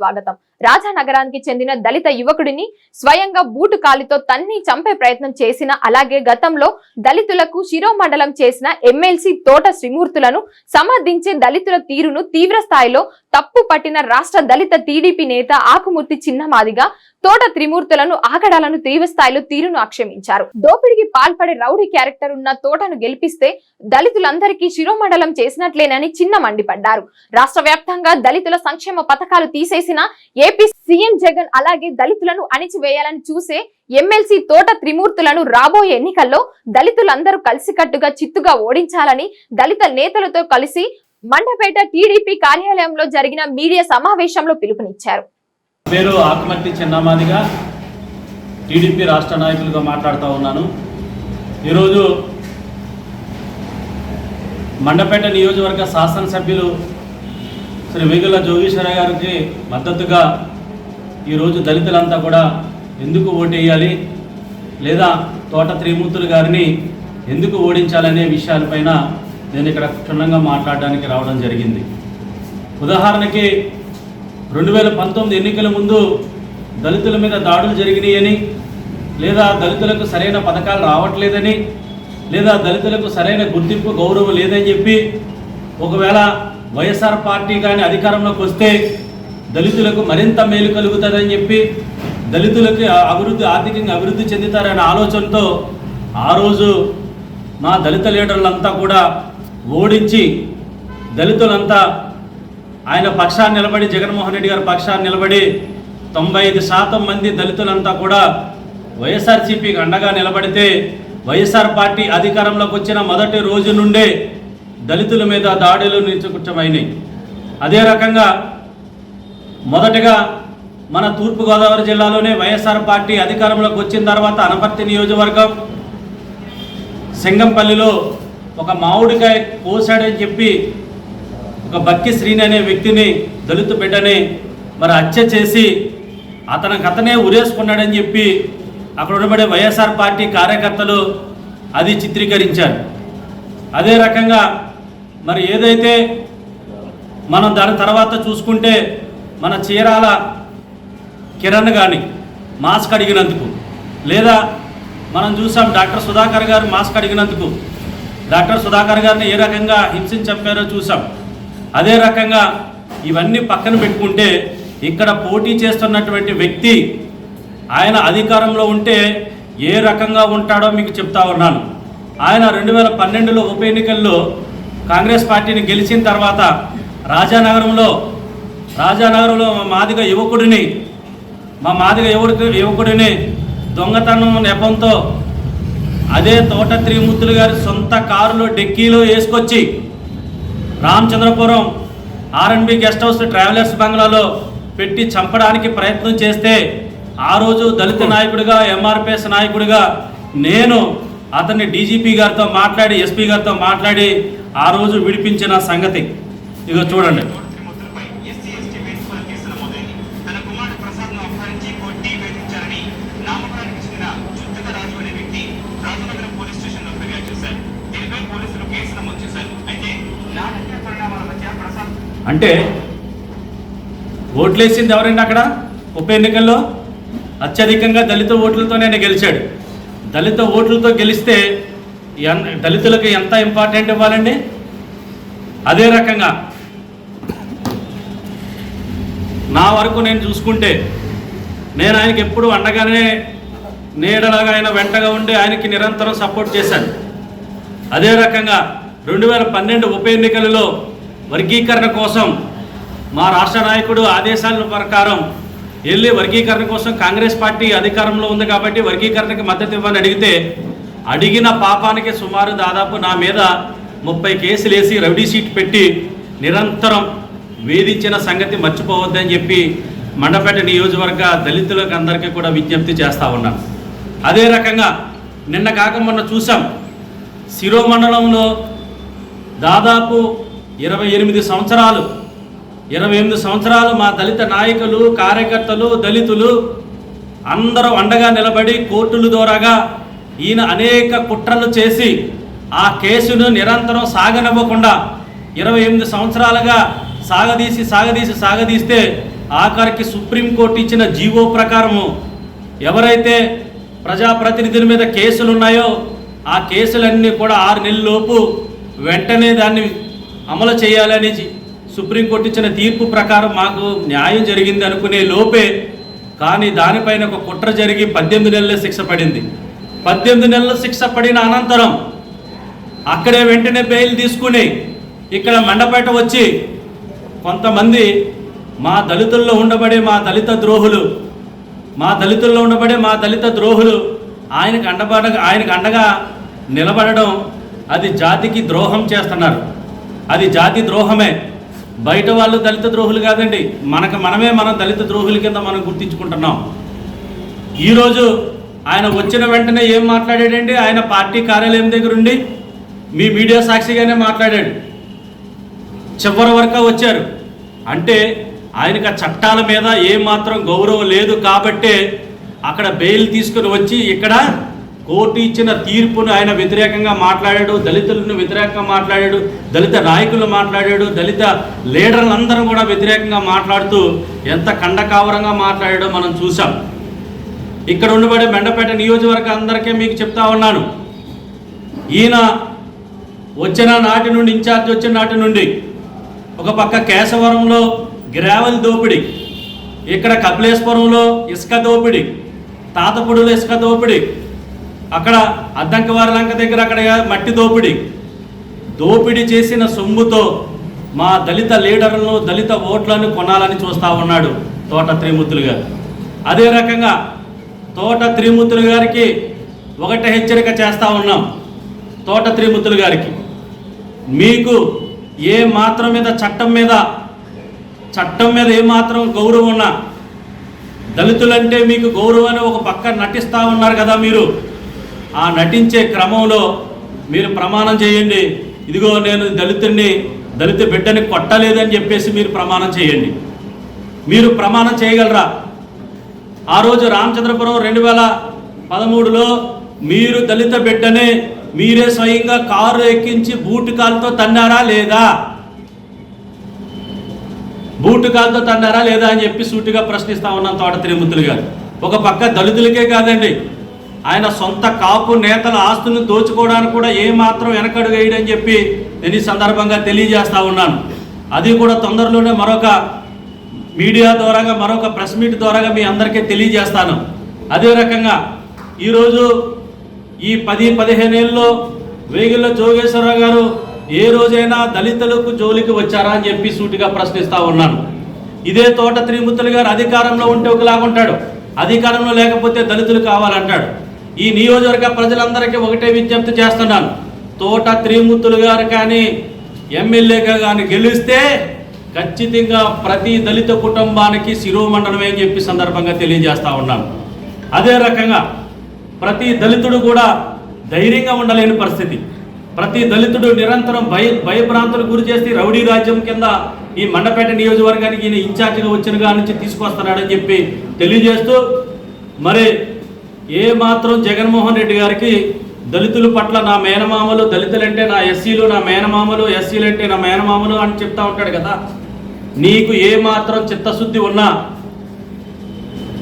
స్వాగతం. రాజానగరానికి చెందిన దళిత యువకుడిని స్వయంగా బూటు కాలితో తన్ని చంపే ప్రయత్నం చేసిన అలాగే గతంలో దళితులకు శిరోమండలం చేసిన ఎమ్మెల్సీ తోట శ్రీమూర్తులను సమర్థించే దళితుల తీరును తీవ్ర స్థాయిలో తప్పు పట్టిన రాష్ట్ర దళిత టీడీపీ నేత ఆకుమూర్తి చిన్నమాదిగా తోట త్రిమూర్తులను ఆకడాలను తీవ్ర స్థాయిలో తీరును ఆక్షేమించారు దోపిడికి పాల్పడే రౌడీ క్యారెక్టర్ ఉన్న తోటను గెలిపిస్తే దళితులందరికీ శిరోమండలం చేసినట్లేనని చిన్న మండిపడ్డారు. రాష్ట్ర వ్యాప్తంగా దళితుల సంక్షేమ పథకాలు తీసేసిన ఏపీ సీఎం జగన్ అలాగే దళితులను అణిచివేయాలని చూసే ఎమ్మెల్సీ తోట త్రిమూర్తులను రాబోయే ఎన్నికల్లో దళితులందరూ కలిసికట్టుగా చిత్తుగా ఓడించాలని దళిత నేతలతో కలిసి మండపేట టీడీపీ కార్యాలయంలో జరిగిన మీడియా సమావేశంలో పిలుపునిచ్చారు. పేరు ఆకుమట్టి చిన్నమాదిగా టీడీపీ రాష్ట్ర నాయకులుగా మాట్లాడుతూ ఉన్నాను. ఈరోజు మండపేట నియోజకవర్గ శాసనసభ్యులు శ్రీ వేగుల జోగేశ్వర గారికి మద్దతుగా ఈరోజు దళితులంతా కూడా ఎందుకు ఓటేయాలి లేదా తోట త్రిమూర్తులు గారిని ఎందుకు ఓడించాలనే విషయాలపైన నేను ఇక్కడ క్షుణ్ణంగా మాట్లాడడానికి రావడం జరిగింది. ఉదాహరణకి రెండు వేల పంతొమ్మిది ఎన్నికల ముందు దళితుల మీద దాడులు జరిగినాయని లేదా దళితులకు సరైన పథకాలు రావట్లేదని లేదా దళితులకు సరైన గుర్తింపు గౌరవం లేదని చెప్పి ఒకవేళ వైఎస్ఆర్ పార్టీ కానీ అధికారంలోకి వస్తే దళితులకు మరింత మేలు కలుగుతుందని చెప్పి దళితులకు అభివృద్ధి ఆర్థికంగా అభివృద్ధి చెందుతారనే ఆలోచనతో ఆ రోజు మా దళిత లీడర్లంతా కూడా ఓడించి దళితులంతా ఆయన పక్షాన్ని నిలబడి జగన్మోహన్ రెడ్డి గారి పక్షాన్ని నిలబడి తొంభై ఐదు శాతం మంది దళితులంతా కూడా వైఎస్ఆర్సీపీకి అండగా నిలబడితే వైఎస్ఆర్ పార్టీ అధికారంలోకి వచ్చిన మొదటి రోజు నుండే దళితుల మీద దాడులు నిలుచుకుచ్చమైనాయి అదే రకంగా మొదటగా మన తూర్పుగోదావరి జిల్లాలోనే వైఎస్ఆర్ పార్టీ అధికారంలోకి వచ్చిన తర్వాత అనపర్తి నియోజకవర్గం సింగంపల్లిలో ఒక మామిడికాయ కోసాడని చెప్పి ఒక బక్కి శ్రీని అనే వ్యక్తిని దళిత బిడ్డని మరి హత్య చేసి అతనికి అతనే ఉరేసుకున్నాడని చెప్పి అక్కడ ఉండబడే వైఎస్ఆర్ పార్టీ కార్యకర్తలు అది చిత్రీకరించారు. అదే రకంగా మరి ఏదైతే మనం దాని తర్వాత చూసుకుంటే మన చీరాల కిరణ్ కానీ మాస్క్ అడిగినందుకు లేదా మనం చూసాం డాక్టర్ సుధాకర్ గారు మాస్క్ అడిగినందుకు డాక్టర్ సుధాకర్ గారిని ఏ రకంగా హింసించి చంపారో చూసాం అదే రకంగా ఇవన్నీ పక్కన పెట్టుకుంటే ఇక్కడ పోటీ చేస్తున్నటువంటి వ్యక్తి ఆయన అధికారంలో ఉంటే ఏ రకంగా ఉంటాడో మీకు చెప్తా ఉన్నాను. ఆయన రెండు వేల పన్నెండులో ఉప ఎన్నికల్లో కాంగ్రెస్ పార్టీని గెలిచిన తర్వాత రాజానగరంలో రాజానగరంలో మా మాదిగ యువకుడిని మా మాదిగ యువకుడి యువకుడిని దొంగతనం నెపంతో అదే తోట త్రిమూర్తులు గారి సొంత కారులో డెక్కీలో వేసుకొచ్చి Ramachandrapuram RNB guest house travellers బంగ్లాలో పెట్టి చంపడానికి ప్రయత్నం చేస్తే ఆ రోజు దళిత నాయకుడిగా ఎంఆర్పిఎస్ నాయకుడిగా నేను అతన్ని డీజీపీ గారితో మాట్లాడి ఎస్పీ గారితో మాట్లాడి ఆ రోజు విడిపించిన సంగతి. ఇదిగో చూడండి. అంటే ఓట్లేసింది ఎవరండి అక్కడ? ఉప ఎన్నికల్లో? అత్యధికంగా దళిత ఓట్లతోనే ఆయన గెలిచాడు. దళిత ఓట్లతో గెలిస్తే ఎన్ దళితులకు ఎంత ఇంపార్టెంట్ ఇవ్వాలండి? అదే రకంగా నా వరకు నేను చూసుకుంటే నేను ఆయనకి ఎప్పుడు అండగానే నీడలాగా ఆయన వెంటగా ఉండి ఆయనకి నిరంతరం సపోర్ట్ చేశాను. అదే రకంగా రెండు వేల పన్నెండు ఉప ఎన్నికలలో వర్గీకరణ కోసం మా రాష్ట్ర నాయకుడు ఆదేశాల ప్రకారం వెళ్ళి వర్గీకరణ కోసం కాంగ్రెస్ పార్టీ అధికారంలో ఉంది కాబట్టి వర్గీకరణకి మద్దతు ఇవ్వని అడిగితే అడిగిన పాపానికి సుమారు దాదాపు నా మీద ముప్పై కేసులు వేసి రౌడీ షీట్ పెట్టి నిరంతరం వేధించిన సంగతి మర్చిపోవద్దని చెప్పి మండపేట నియోజకవర్గ దళితులకు అందరికీ కూడా విజ్ఞప్తి చేస్తూ ఉన్నాను. అదే రకంగా నిన్న కాక మొన్న చూసాం. శిరోమండలంలో దాదాపు ఇరవై ఎనిమిది సంవత్సరాలు. ఇరవై ఎనిమిది సంవత్సరాలు మా దళిత నాయకులు కార్యకర్తలు దళితులు అందరూ అండగా నిలబడి కోర్టుల ద్వారాగా ఈయన అనేక కుట్రలు చేసి ఆ కేసును నిరంతరం సాగనివ్వకుండా ఇరవై ఎనిమిది సంవత్సరాలుగా సాగదీసి సాగదీసి సాగదీస్తే ఆఖరికి సుప్రీంకోర్టు ఇచ్చిన జీవో ప్రకారము ఎవరైతే ప్రజాప్రతినిధుల మీద కేసులు ఉన్నాయో ఆ కేసులన్నీ కూడా ఆరు నెలల లోపు వెంటనే దాన్ని అమలు చేయాలని సుప్రీంకోర్టు ఇచ్చిన తీర్పు ప్రకారం మాకు న్యాయం జరిగింది అనుకునే లోపే కానీ దానిపైన ఒక కుట్ర జరిగి పద్దెనిమిది నెలల శిక్ష పడింది. పద్దెనిమిది నెలల శిక్ష పడిన అనంతరం అక్కడే వెంటనే బెయిల్ తీసుకుని ఇక్కడ మండపేట వచ్చి కొంతమంది మా దళితుల్లో ఉండబడే మా దళిత ద్రోహులు మా దళితుల్లో ఉండబడే మా దళిత ద్రోహులు ఆయనకు అండబడ ఆయనకు అండగా నిలబడడం అది జాతికి ద్రోహం చేస్తున్నారు. అది జాతి ద్రోహమే. బయట వాళ్ళు దళిత ద్రోహులు కాదండి. మనకు మనమే మన దళిత ద్రోహుల కింద మనం గుర్తించుకుంటున్నాం. ఈరోజు ఆయన వచ్చిన వెంటనే ఏం మాట్లాడాడండి? ఆయన పార్టీ కార్యాలయం దగ్గర ఉండి మీ మీడియా సాక్షిగానే మాట్లాడాడు. చివరి వరకు వచ్చారు. అంటే ఆయనకు ఆ చట్టాల మీద ఏమాత్రం గౌరవం లేదు కాబట్టే అక్కడ బెయిల్ తీసుకుని వచ్చి ఇక్కడ కోర్టు ఇచ్చిన తీర్పును ఆయన వ్యతిరేకంగా మాట్లాడాడు దళితులను వ్యతిరేకంగా మాట్లాడాడు దళిత నాయకులు మాట్లాడాడు దళిత లీడర్లందరూ కూడా వ్యతిరేకంగా మాట్లాడుతూ ఎంత కండకావరంగా మాట్లాడాడో మనం చూసాం ఇక్కడ ఉండబడే మెండపేట నియోజకవర్గ అందరికీ మీకు చెప్తా ఉన్నాను. ఈయన వచ్చిన నాటి నుండి ఇన్ఛార్జ్ వచ్చిన నాటి నుండి ఒక పక్క కేశవరంలో గ్రావెల్ దోపిడీ ఇక్కడ కపిలేశ్వరంలో ఇసుక దోపిడీ తాతపుడులో ఇసుక దోపిడీ అక్కడ అద్దంకవారి లంక దగ్గర అక్కడ మట్టి దోపిడీ. దోపిడీ చేసిన సొమ్ముతో మా దళిత లీడర్లను దళిత ఓట్లను కొనాలని చూస్తూ ఉన్నాడు తోట త్రిమూర్తులు గారు. అదే రకంగా తోట త్రిమూర్తులు గారికి ఒకటే హెచ్చరిక చేస్తూ ఉన్నాం తోట త్రిమూర్తులు గారికి. మీకు ఏ మాత్రం మీద చట్టం మీద చట్టం మీద ఏమాత్రం గౌరవం ఉన్నా దళితులంటే మీకు గౌరవాన్ని ఒక పక్క నటిస్తూ ఉన్నారు కదా మీరు. ఆ నటించే క్రమంలో మీరు ప్రమాణం చేయండి. ఇదిగో నేను దళితుడిని దళిత బిడ్డని కొట్టలేదని చెప్పేసి మీరు ప్రమాణం చేయండి. మీరు ప్రమాణం చేయగలరా? ఆ రోజు రామచంద్రపురం రెండు వేల పదమూడులో మీరు దళిత బిడ్డని మీరే స్వయంగా కారు ఎక్కించి బూటు కాలుతో తన్నారా లేదా? బూటు కాలుతో తన్నారా లేదా అని చెప్పి సూటిగా ప్రశ్నిస్తా ఉన్నాం తోట తిరుమతులు గారు. ఒక పక్క దళితులకే కాదండి ఆయన సొంత కాపు నేతల ఆస్తులను దోచుకోవడానికి కూడా ఏమాత్రం వెనకడుగు వేయడని చెప్పి నేను ఈ సందర్భంగా తెలియజేస్తా ఉన్నాను. అది కూడా తొందరలోనే మరొక మీడియా ద్వారాగా మరొక ప్రెస్ మీట్ ద్వారాగా మీ అందరికీ తెలియజేస్తాను. అదే రకంగా ఈరోజు ఈ పది పదిహేను ఏళ్ళలో వేగిళ్ళ జోగేశ్వరరావు గారు ఏ రోజైనా దళితులకు జోలికి వచ్చారా అని చెప్పి సూటిగా ప్రశ్నిస్తూ ఉన్నాను. ఇదే తోట త్రిమూర్తులు గారు అధికారంలో ఉంటే ఒకలాగుంటాడు. అధికారంలో లేకపోతే దళితులు కావాలంటాడు. ఈ నియోజకవర్గ ప్రజలందరికీ ఒకటే విజ్ఞప్తి చేస్తున్నాను. తోట త్రిమూర్తులు గారు కానీ ఎమ్మెల్యేగా కానీ గెలిస్తే ఖచ్చితంగా ప్రతి దళిత కుటుంబానికి శిరోమండలమే అని చెప్పి సందర్భంగా తెలియజేస్తూ ఉన్నాను. అదే రకంగా ప్రతి దళితుడు కూడా ధైర్యంగా ఉండలేని పరిస్థితి. ప్రతి దళితుడు నిరంతరం భయ భయభ్రాంతులు గురి చేసి రౌడీ రాజ్యం కింద ఈ మండపేట నియోజకవర్గానికి ఈయన ఇన్ఛార్జిగా వచ్చినగా నుంచి తీసుకొస్తున్నాడని చెప్పి తెలియజేస్తూ మరి ఏ మాత్రం జగన్మోహన్ రెడ్డి గారికి దళితుల పట్ల నా మేనమామలు దళితులంటే నా ఎస్సీలు నా మేనమామలు ఎస్సీలు అంటే నా మేనమామలు అని చెప్తా ఉంటాడు కదా. నీకు ఏ మాత్రం చిత్తశుద్ధి ఉన్నా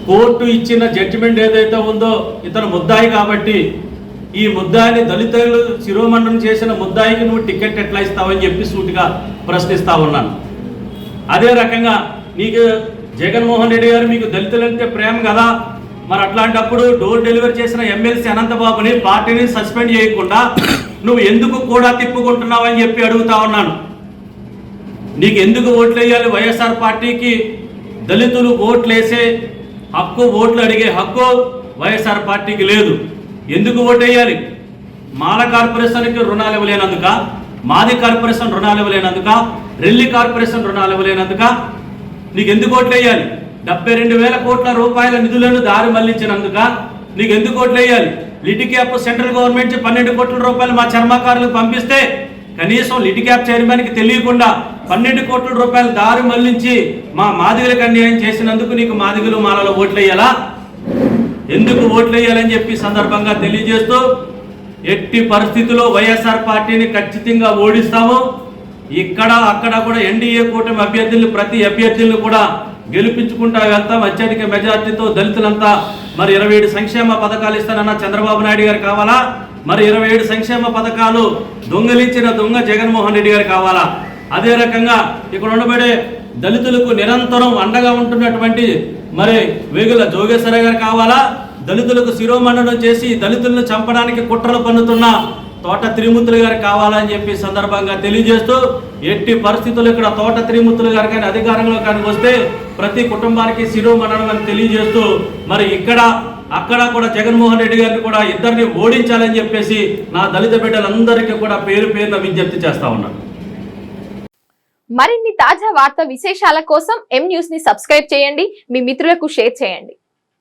కోర్టు ఇచ్చిన జడ్జిమెంట్ ఏదైతే ఉందో ఇతను ముద్దాయి కాబట్టి ఈ ముద్దాయిని దళితులు శిరోమండనం చేసిన ముద్దాయికి నువ్వు టికెట్ ఎట్లా ఇస్తావని చెప్పి సూటిగా ప్రశ్నిస్తా ఉన్నాను. అదే రకంగా నీకు జగన్మోహన్ రెడ్డి గారు మీకు దళితులంటే ప్రేమ కదా. మరి అట్లాంటప్పుడు డోర్ డెలివరీ చేసిన ఎమ్మెల్సీ అనంతబాబుని పార్టీని సస్పెండ్ చేయకుండా నువ్వు ఎందుకు కూడా తిప్పుకుంటున్నావని చెప్పి అడుగుతా ఉన్నాను. నీకు ఎందుకు ఓట్లు వేయాలి వైఎస్ఆర్ పార్టీకి దళితులు ఓట్లు వేసే హక్కు ఓట్లు అడిగే హక్కు వైఎస్ఆర్ పార్టీకి లేదు. ఎందుకు ఓటు వేయాలి మాల కార్పొరేషన్కి రుణాలు ఇవ్వలేనందుక మాది కార్పొరేషన్ రుణాలు ఇవ్వలేనందుక రెల్లి కార్పొరేషన్ రుణాలు ఇవ్వలేనందుక నీకు ఎందుకు ఓట్లు వేయాలి డెబ్బై రెండు వేల కోట్ల రూపాయల నిధులను దారి మళ్ళించినందుక నీకు ఎందుకు కోట్లు వేయాలి లిటిక్యాప్ సెంట్రల్ గవర్నమెంట్ పన్నెండు కోట్ల రూపాయలు మా చర్మకారులకు పంపిస్తే కనీసం లిటిక్యాప్ చైర్మన్కి తెలియకుండా పన్నెండు కోట్ల రూపాయలు దారి మళ్ళించి మా మాదిగలకు అన్యాయం చేసినందుకు నీకు మాదిగలు మాలలో ఓట్లు వేయాలా ఎందుకు ఓట్లు వేయాలని చెప్పి సందర్భంగా తెలియజేస్తూ ఎట్టి పరిస్థితుల్లో వైఎస్ఆర్ పార్టీని ఖచ్చితంగా ఓడిస్తాము. ఇక్కడ అక్కడ కూడా ఎన్డీఏ కూటమి అభ్యర్థులు ప్రతి అభ్యర్థులను కూడా గెలిపించుకుంటా వెళ్తాం అత్యధిక మెజార్టీతో దళితులంతా. మరి ఇరవై ఏడు సంక్షేమ పథకాలు ఇస్తానన్న చంద్రబాబు నాయుడు గారు కావాలా? మరి ఇరవై ఏడు సంక్షేమ పథకాలు దొంగలించిన దొంగ జగన్మోహన్ రెడ్డి గారు కావాలా? అదే రకంగా ఇక్కడ ఉండబడే దళితులకు నిరంతరం అండగా ఉంటున్నటువంటి మరి వేగుల జోగేశ్వర గారు కావాలా? దళితులకు శిరోమండనం చేసి దళితులను చంపడానికి కుట్రలు పన్నుతున్న తోట త్రిమూర్తులు గారు కావాలని చెప్పి సందర్భంగా తెలియజేస్తూ ఎట్టి పరిస్థితులు ఇక్కడ తోట త్రిమూర్తులు గారు కానీ అధికారంలో కానీ వస్తే ప్రతి కుటుంబానికి శిరోమండనం అని తెలియజేస్తూ మరి ఇక్కడ అక్కడ కూడా జగన్మోహన్ రెడ్డి గారిని కూడా ఇద్దరిని ఓడించాలని చెప్పేసి నా దళిత బిడ్డలందరికీ కూడా పేరు పేరున విజ్ఞప్తి చేస్తా ఉన్నాను మరిన్ని తాజా వార్త విశేషాల కోసం ఎం న్యూస్ని సబ్స్క్రైబ్ చేయండి. మీ మిత్రులకు షేర్ చేయండి.